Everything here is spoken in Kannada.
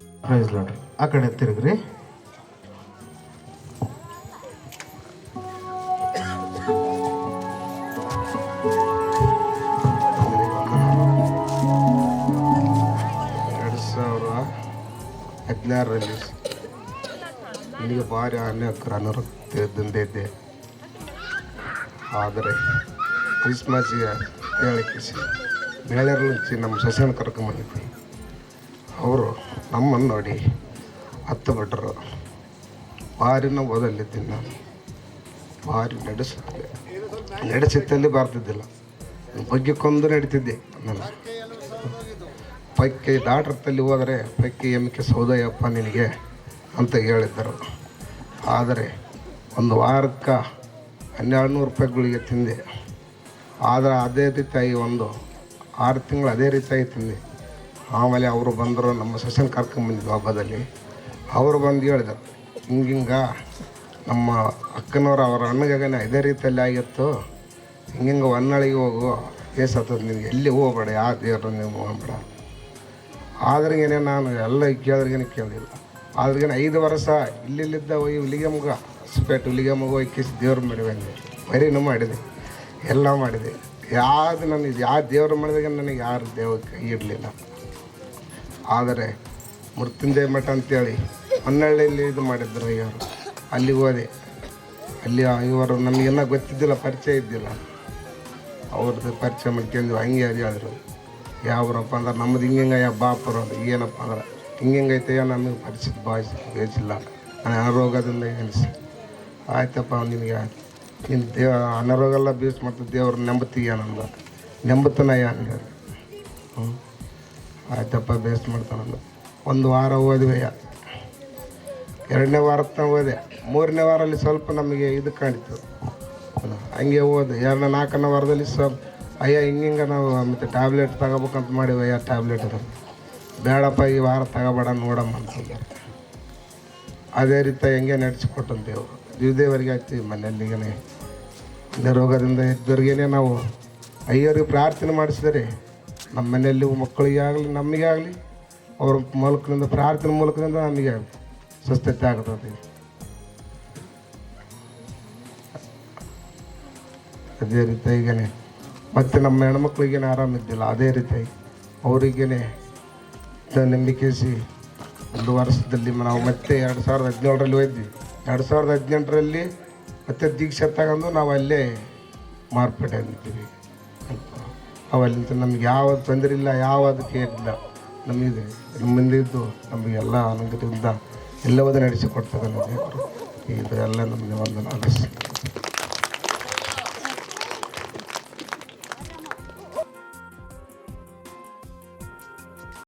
ಪ್ರೈಸ್ ಲಾಟ್ರಿ ಆ ಕಡೆ ತಿರುಗ್ರಿ. ಎರಡು ಸಾವಿರ ಹದಿನಾರರಲ್ಲಿ ಇಲ್ಲಿಗೆ ಭಾರಿ ಅನೇಕ ಅನಾರೋಗ್ಯದಿಂದಿದ್ದೆ ಆದರೆ ಕ್ರಿಸ್ಮಸ್ಗೆ ಹೇಳಕ್ಕೆ ಮೇಳರ್ಲಿಂಚಿ ನಮ್ಮ ಸಸ್ಯನ ಕರ್ಕೊಂಬಂದಿದ್ವಿ ಅವರು ನಮ್ಮನ್ನು ನೋಡಿ ಹತ್ತು ಬಿಟ್ಟರು ಬಾರಿನ ಓದಲ್ಲಿದ್ದೀನಿ ನಾನು ಭಾರಿ ನಡೆಸುತ್ತೆ. ನಡೆಸಿದ್ದಲ್ಲಿ ಬರ್ತಿದ್ದಿಲ್ಲ. ಬಗ್ಗೆ ಕೊಂದು ನಡೀತಿದ್ದೆ ನಾನು ಪೈಕಿ ದಾಟ್ರತ್ತಲ್ಲಿ ಹೋದರೆ ಪೈಕಿ ಎಮ್ಕೆ ಸೌದಯ್ಯಪ್ಪ ನಿನಗೆ ಅಂತ ಹೇಳಿದ್ದರು. ಆದರೆ ಒಂದು ವಾರಕ್ಕೆ ಹನ್ನೆರಡು ನೂರು ರೂಪಾಯಿಗಳಿಗೆ ತಿಂದೆ. ಆದರೆ ಅದೇ ರೀತಿಯಾಗಿ ಒಂದು ಆರು ತಿಂಗಳು ಅದೇ ರೀತಿಯಾಗಿ ತಿಂದೆ. ಆಮೇಲೆ ಅವರು ಬಂದರು ನಮ್ಮ ಸೊಸೆನ ಕರ್ಕೊಂಬಂದಿದ್ವಿ ಹಬ್ಬದಲ್ಲಿ ಅವರು ಬಂದು ಹೇಳಿದರು, ಹಿಂಗಿಂಗ ನಮ್ಮ ಅಕ್ಕನವ್ರು ಅವರ ಅಣ್ಣಗಾಗನೇ ಇದೇ ರೀತಿಯಲ್ಲಿ ಆಗಿತ್ತು. ಹಿಂಗಿಂಗೆ ಹೊನ್ನಾಳಿಗೆ ಹೋಗು ಕೇಸತ್ತದ ನಿನಗೆ ಎಲ್ಲಿ ಹೋಗ್ಬೇಡ ಯಾವ ದೇವ್ರ ನೀವು ಹೋಗ್ಬೇಡ. ಆದ್ರಿಗೇನೆ ನಾನು ಎಲ್ಲ ಕೇಳಿದ್ರಿಗೇನೆ ಕೇಳಿಲ್ಲ ಆದ್ರಿಗೇನೆ ಐದು ವರ್ಷ ಇಲ್ಲಿಲ್ಲಿದ್ದ ಹೋಗಿ ಹುಲಿಗೆ ಮಗ, ಹೊಸಪೇಟೆ ಹುಲಿಗೆ ಮಗ ಹೋಗಿ ಕಿಸ್ ದೇವ್ರ ಮಾಡಿವೆ ಬರೀನು ಮಾಡಿದೆ, ಎಲ್ಲ ಮಾಡಿದೆ. ಯಾವುದು ನನಗೆ ಯಾವ ದೇವ್ರು ಮಾಡಿದಾಗ ನನಗೆ ಯಾರು ದೇವಕ್ಕೆ ಕೈ ಇಡಲಿಲ್ಲ. ಆದರೆ ಮೃತ್ಯುಂಜಯ ಮಠ ಅಂತೇಳಿ ಹೊನ್ನಳ್ಳಿಯಲ್ಲಿ ಇದು ಮಾಡಿದ್ರು ಇವರು. ಅಲ್ಲಿಗೆ ಹೋದೆ. ಅಲ್ಲಿ ಇವರು ನಮಗೆಲ್ಲ ಗೊತ್ತಿದ್ದಿಲ್ಲ, ಪರಿಚಯ ಇದ್ದಿಲ್ಲ. ಅವ್ರದ್ದು ಪರಿಚಯ ಮಾಡ್ಕೊಂಡು ಹಂಗೆ ಹೇಳಿದ್ರು. ಯಾವ್ರಪ್ಪ ಅಂದ್ರೆ ನಮ್ಮದು ಹಿಂಗೆ ಬಾಪರು ಅದು, ಏನಪ್ಪ ಅಂದ್ರೆ ಹಿಂಗೈತೆ ನಮಗೆ ಪರಿಚಿತ ಬಾಯ್ಸ್ ಬೇಸಿಲ್ಲ ನಾನು ಅನಾರೋಗ್ಯದಿಂದ ಎನಿಸಿ. ಆಯ್ತಪ್ಪ, ನಿನಗೆ ನಿನ್ನ ದೇವ ಅನಾರೋಗ್ಯ ಎಲ್ಲ ಬೀಸ್ ಮತ್ತು ದೇವ್ರ ನೆಂಬತ್ತೀಯ ನಂದು ನೆಂಬತ್ತನಯ್ಯ ಹಂಗೆ ಹ್ಞೂ ಆಯ್ತಪ್ಪ ಬೇಸ್ಟ್ ಮಾಡ್ತಾನಂದು ಒಂದು ವಾರ ಓದಿವೆ ಎರಡನೇ ವಾರ ಹೋದೆ ಮೂರನೇ ವಾರಲ್ಲಿ ಸ್ವಲ್ಪ ನಮಗೆ ಇದು ಕಾಣಿತು. ಹಂಗೆ ಓದು. ಎರಡನೇ, ನಾಲ್ಕನೇ ವಾರದಲ್ಲಿ ಸ್ವಲ್ಪ, ಅಯ್ಯ ಹಿಂಗೆ ನಾವು ಮತ್ತು ಟ್ಯಾಬ್ಲೆಟ್ ತಗೋಬೇಕಂತ ಮಾಡಿವಿ ಅಯ್ಯ ಟ್ಯಾಬ್ಲೆಟ್ ಅದು. ಬೇಡಪ್ಪ, ಈ ವಾರ ತಗೋಬೇಡ, ನೋಡಮ್ಮ ಅಂತಂದ್ರೆ ಅದೇ ರೀತಿ ಹೆಂಗೆ ನಡೆಸಿಕೊಟ್ಟಂತೇವು. ದೇವರಿಗೆ ಹಾಕ್ತೀವಿ ಮನೆಯಲ್ಲಿಗೇ ಅದೇ ರೋಗದಿಂದ ಇದ್ದವ್ರಿಗೇನೆ ನಾವು ಅಯ್ಯರಿಗೆ ಪ್ರಾರ್ಥನೆ ಮಾಡಿಸಿದರೆ ನಮ್ಮ ಮನೆಯಲ್ಲಿ ಮಕ್ಕಳಿಗೆ ಆಗಲಿ ನಮಗೆ ಆಗಲಿ ಅವ್ರ ಮೂಲಕದಿಂದ, ಪ್ರಾರ್ಥನೆ ಮೂಲಕದಿಂದ ನಮಗೆ ಆಗಲಿ ಸ್ವಸ್ಥತೆ ಆಗ್ತದೆ. ಅದೇ ರೀತಿ ಈಗನೇ ಮತ್ತು ನಮ್ಮ ಹೆಣ್ಮಕ್ಳಿಗೇನು ಆರಾಮಿದ್ದಿಲ್ಲ, ಅದೇ ರೀತಿ ಅವರಿಗೇನೆ ನಂಬಿಕೆಸಿ ಒಂದು ವರ್ಷದಲ್ಲಿ ನಾವು ಮತ್ತೆ ಎರಡು ಸಾವಿರದ ಹದಿನೇಳರಲ್ಲಿ ಹೋದ್ವಿ. ಎರಡು ಸಾವಿರದ ಹದಿನೆಂಟರಲ್ಲಿ ಮತ್ತೆ ದೀಕ್ಷೆ ತಗೊಂಡು ನಾವು ಅಲ್ಲೇ ಮಾರ್ಪೇಟೆ ಅಂತೀವಿ ಅವಲ್ಲಿಂದ ನಮ್ಗೆ ಯಾವ ತೊಂದರೆ ಇಲ್ಲ ಯಾವ ಅದಕ್ಕೆ ಇಲ್ಲ. ನಮ್ಮಿಂದ ಇದ್ದು ನಮಗೆಲ್ಲ ಅನುಗ್ರಹದಿಂದ ಎಲ್ಲವನ್ನೂ ನಡೆಸಿಕೊಡ್ತದೆ ದೇವರು. ಇದು ಎಲ್ಲ ನಮಗೆ ಒಂದು ಅನಿಸ್ತು